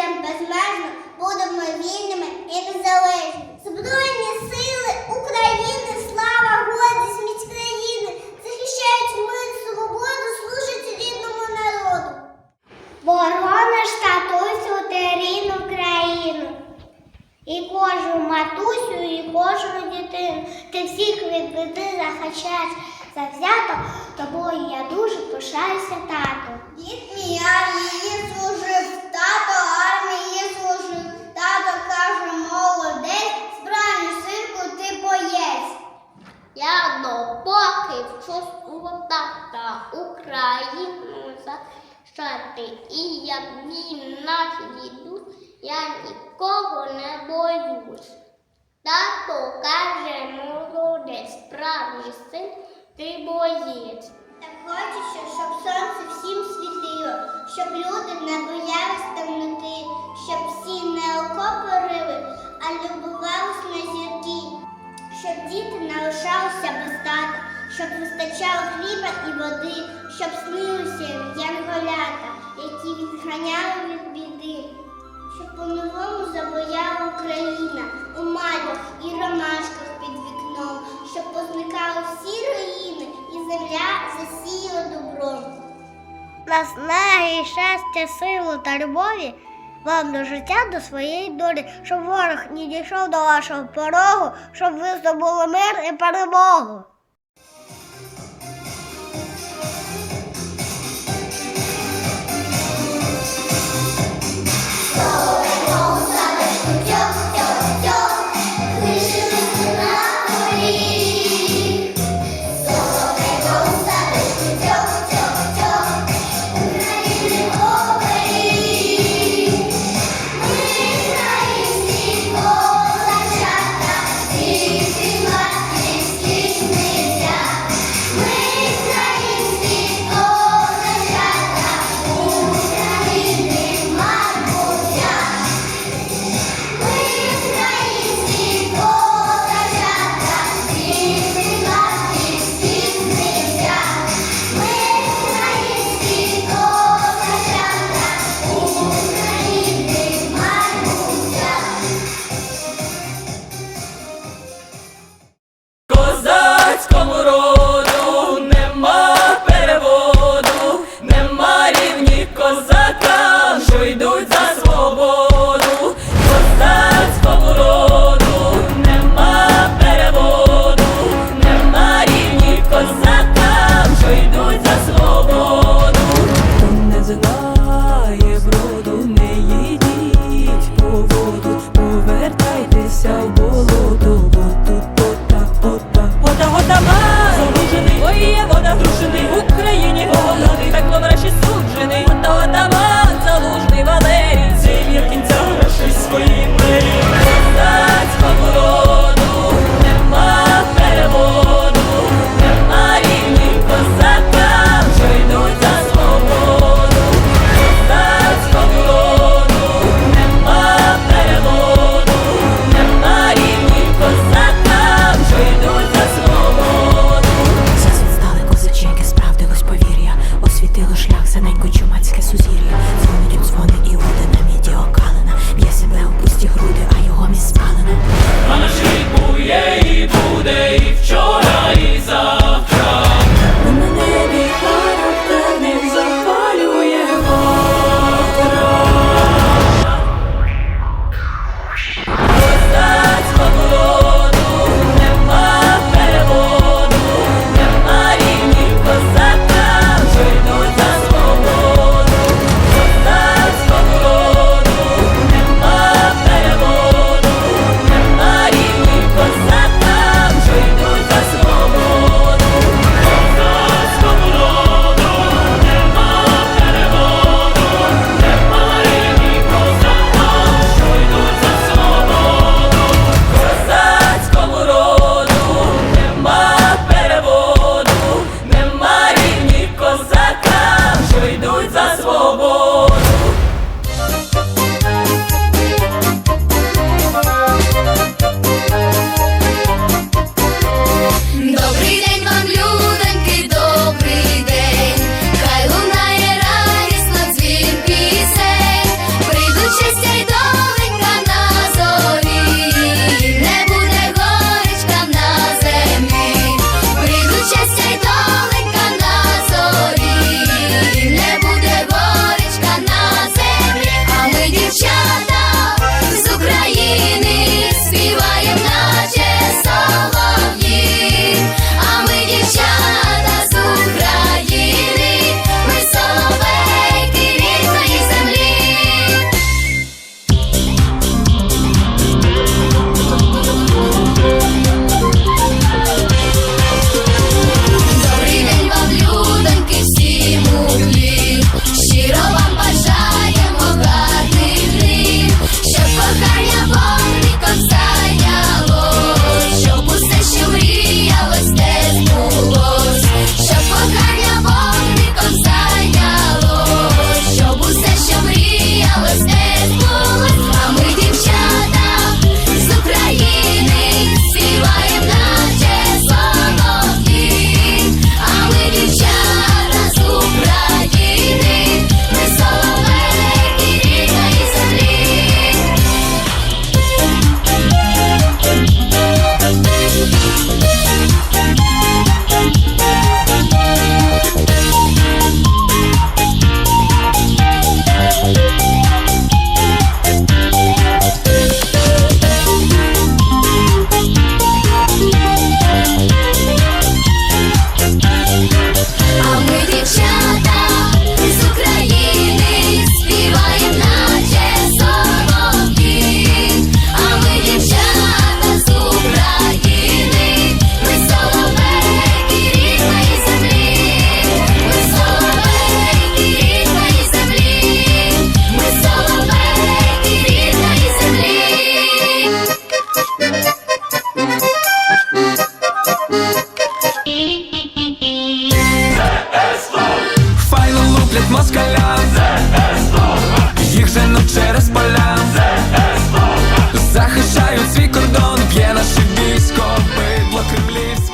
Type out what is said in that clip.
людям безмежно будемо вільними і незалежними. Збройні сили України, слава, гордість, міць країни, захищають мир, свободу, служать рідному народу. Ворона штатусю та рідну країну. І кожну матусю, і кожну дитину. Ти всіх від біди захищаєш завзято, тобою я дуже пишаюся тату. І як війна йдуть, я нікого не боюсь. Тато каже, молодець, справжній син, ти боєць. Так хочеться, щоб сонце всім світило, щоб люди не боялись темноти, щоб всі не окопи рили, а любувались на зірки, щоб діти не лишалися без тата, щоб вистачало хліба і води, щоб снилися янголята, які відганяли від біди, щоб по-новому забояла Україна у малях і ромашках під вікном, щоб позникали всі руїни і земля засіяла добром. Наснаги, щастя, силу та любові вам до життя, до своєї долі, щоб ворог не дійшов до вашого порогу, щоб ви здобули мир і перемогу. москалям Їх женуть через поля. Захищають свій кордон, б'є наше військо бидло кремлівське.